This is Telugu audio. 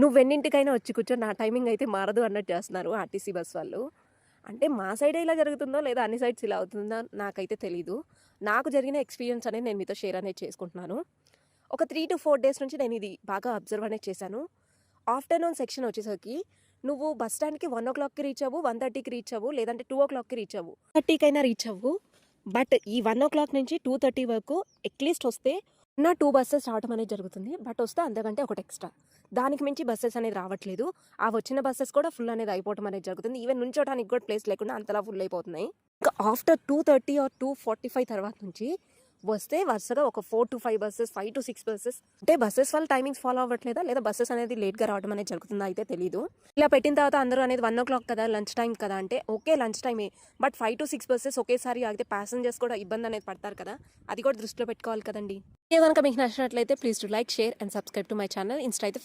నువ్వు ఎన్నింటికైనా వచ్చి కూర్చో నా టైమింగ్ అయితే మారదు అన్నట్టు చేస్తున్నారు ఆర్టీసీ బస్ వాళ్ళు. అంటే మా సైడ్ ఇలా జరుగుతుందో లేదా అన్ని సైడ్స్ ఇలా అవుతుందో నాకైతే తెలీదు. నాకు జరిగిన ఎక్స్పీరియన్స్ అనేది నేను మీతో షేర్ అనేది చేసుకుంటున్నాను. ఒక త్రీ టు ఫోర్ డేస్ నుంచి నేను ఇది బాగా అబ్జర్వ్ అనేది చేశాను. ఆఫ్టర్నూన్ సెక్షన్ వచ్చేసరికి నువ్వు బస్ స్టాండ్కి వన్ ఓ క్లాక్కి రీచ్ అవ్వు వన్ థర్టీకి రీచ్ అవ్వు లేదంటే టూ ఓ క్లాక్కి రీచ్ అవ్వు. థర్టీకైనా రీచ్ అవ్వు బట్ ఈ వన్ ఓ క్లాక్ నుంచి టూ థర్టీ వరకు అట్లీస్ట్ వస్తే నా టూ బస్సెస్ రావడం అనేది జరుగుతుంది. బట్ వస్తే అంతకంటే ఒకటి ఎక్స్ట్రా. దానికి మించి బస్సెస్ అనేది రావట్లేదు. ఆ వచ్చిన బస్సెస్ కూడా ఫుల్ అనేది అయిపోవడం అనేది జరుగుతుంది. ఈవెన్ నుంచోటానికి కూడా ప్లేస్ లేకుండా అంతలా ఫుల్ అయిపోతున్నాయి. ఇంకా after two thirty or two forty five తర్వాత నుంచి వస్తే వరుసగా ఒక four to five buses five to six buses అంటే బస్సెస్ వాళ్ళ టైమింగ్స్ ఫాలో అవ్వట్లేదా? లేదా బస్సెస్ అనేది లేట్గా రావడం అనేది జరుగుతుందా? అయితే తెలియదు ఇలా పెట్టిన తర్వాత అందరూ అనేది వన్ ఓ క్లాక్ కదా లంచ్ టైం కదా అంటే ఓకే లంచ్ టైమే but five to six buses ఒకేసారి ఆగితే ప్యాసింజర్స్ కూడా ఇబ్బంది అనేది పడతారు కదా. అది కూడా దృష్టిలో పెట్టుకోవాలి కదండి. ఏ కనుక మీకు నచ్చినట్లయితే please to like share and subscribe to my channel insta అయితే